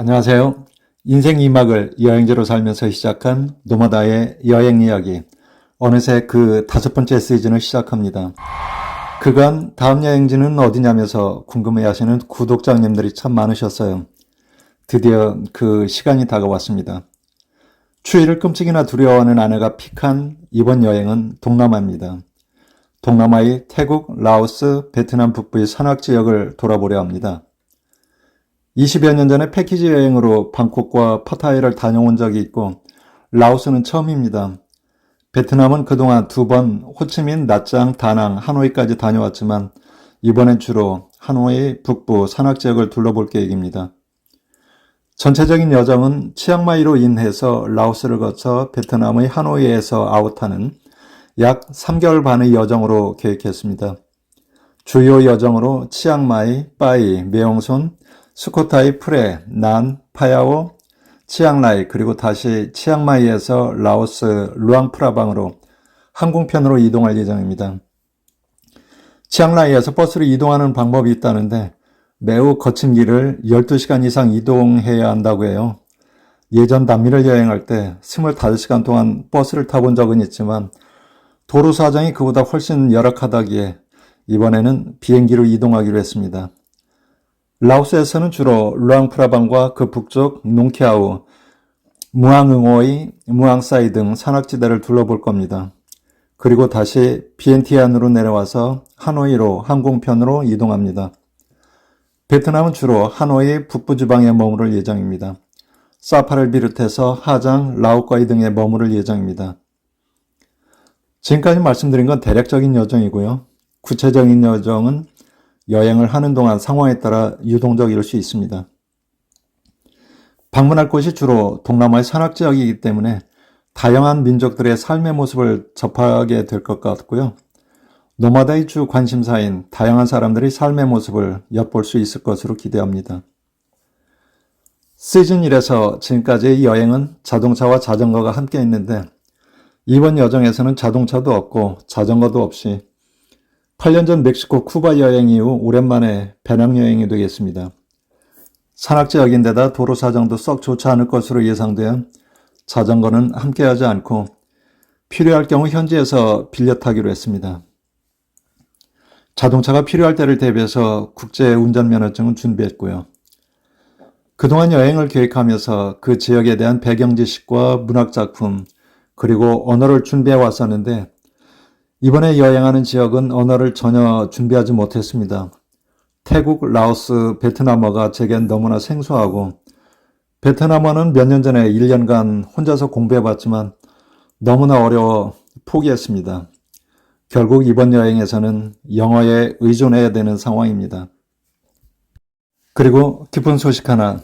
안녕하세요. 인생 2막을 여행지로 살면서 시작한 노마다의 여행 이야기. 어느새 그 다섯 번째 시즌을 시작합니다. 그간 다음 여행지는 어디냐면서 궁금해 하시는 구독자님들이 참 많으셨어요. 드디어 그 시간이 다가왔습니다. 추위를 끔찍이나 두려워하는 아내가 픽한 이번 여행은 동남아입니다. 동남아의 태국, 라오스, 베트남 북부의 산악 지역을 돌아보려 합니다. 20여 년 전에 패키지 여행으로 방콕과 파타야를 다녀온 적이 있고 라오스는 처음입니다. 베트남은 그동안 두 번 호치민, 나짱, 다낭, 하노이까지 다녀왔지만 이번엔 주로 하노이 북부 산악 지역을 둘러볼 계획입니다. 전체적인 여정은 치앙마이로 인해서 라오스를 거쳐 베트남의 하노이에서 아웃하는 약 3개월 반의 여정으로 계획했습니다. 주요 여정으로 치앙마이, 빠이, 메용손, 스코타이, 프레, 난, 파야오, 치앙라이 그리고 다시 치앙마이에서 라오스 루앙프라방으로 항공편으로 이동할 예정입니다. 치앙라이에서 버스로 이동하는 방법이 있다는데 매우 거친 길을 12시간 이상 이동해야 한다고 해요. 예전 남미를 여행할 때 25시간 동안 버스를 타본 적은 있지만 도로 사정이 그보다 훨씬 열악하다기에 이번에는 비행기로 이동하기로 했습니다. 라오스에서는 주로 루앙프라방과 그 북쪽 농케아우, 무앙응오이, 무앙사이 등 산악지대를 둘러볼 겁니다. 그리고 다시 비엔티안으로 내려와서 하노이로 항공편으로 이동합니다. 베트남은 주로 하노이 북부 지방에 머무를 예정입니다. 사파를 비롯해서 하장, 라오과이 등에 머무를 예정입니다. 지금까지 말씀드린 건 대략적인 여정이고요. 구체적인 여정은 여행을 하는 동안 상황에 따라 유동적일 수 있습니다. 방문할 곳이 주로 동남아의 산악 지역이기 때문에 다양한 민족들의 삶의 모습을 접하게 될 것 같고요. 노마다의 주 관심사인 다양한 사람들의 삶의 모습을 엿볼 수 있을 것으로 기대합니다. 시즌 1에서 지금까지의 여행은 자동차와 자전거가 함께 있는데 이번 여정에서는 자동차도 없고 자전거도 없이 8년 전 멕시코 쿠바 여행 이후 오랜만에 배낭여행이 되겠습니다. 산악지역인 데다 도로 사정도 썩 좋지 않을 것으로 예상되어 자전거는 함께하지 않고 필요할 경우 현지에서 빌려 타기로 했습니다. 자동차가 필요할 때를 대비해서 국제 운전면허증은 준비했고요. 그동안 여행을 계획하면서 그 지역에 대한 배경 지식과 문학 작품, 그리고 언어를 준비해 왔었는데 이번에 여행하는 지역은 언어를 전혀 준비하지 못했습니다. 태국, 라오스, 베트남어가 제겐 너무나 생소하고 베트남어는 몇 년 전에 1년간 혼자서 공부해 봤지만 너무나 어려워 포기했습니다. 결국 이번 여행에서는 영어에 의존해야 되는 상황입니다. 그리고 기쁜 소식 하나.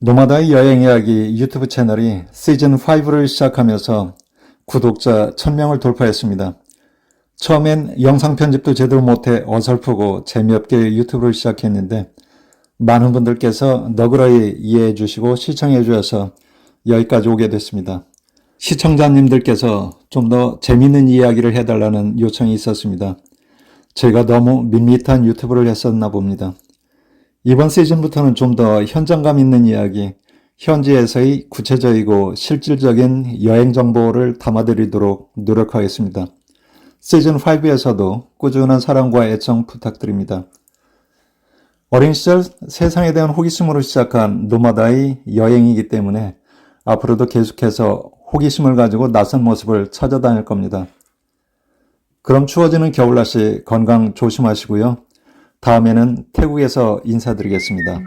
노마다의 여행 이야기 유튜브 채널이 시즌 5를 시작하면서 구독자 1000명을 돌파했습니다. 처음엔 영상 편집도 제대로 못해 어설프고 재미없게 유튜브를 시작했는데 많은 분들께서 너그러이 이해해 주시고 시청해 주셔서 여기까지 오게 됐습니다. 시청자님들께서 좀 더 재밌는 이야기를 해달라는 요청이 있었습니다. 제가 너무 밋밋한 유튜브를 했었나 봅니다. 이번 시즌부터는 좀 더 현장감 있는 이야기, 현지에서의 구체적이고 실질적인 여행 정보를 담아드리도록 노력하겠습니다. 시즌 5에서도 꾸준한 사랑과 애청 부탁드립니다. 어린 시절 세상에 대한 호기심으로 시작한 노마다의 여행이기 때문에 앞으로도 계속해서 호기심을 가지고 낯선 모습을 찾아다닐 겁니다. 그럼 추워지는 겨울 날씨 건강 조심하시고요. 다음에는 태국에서 인사드리겠습니다.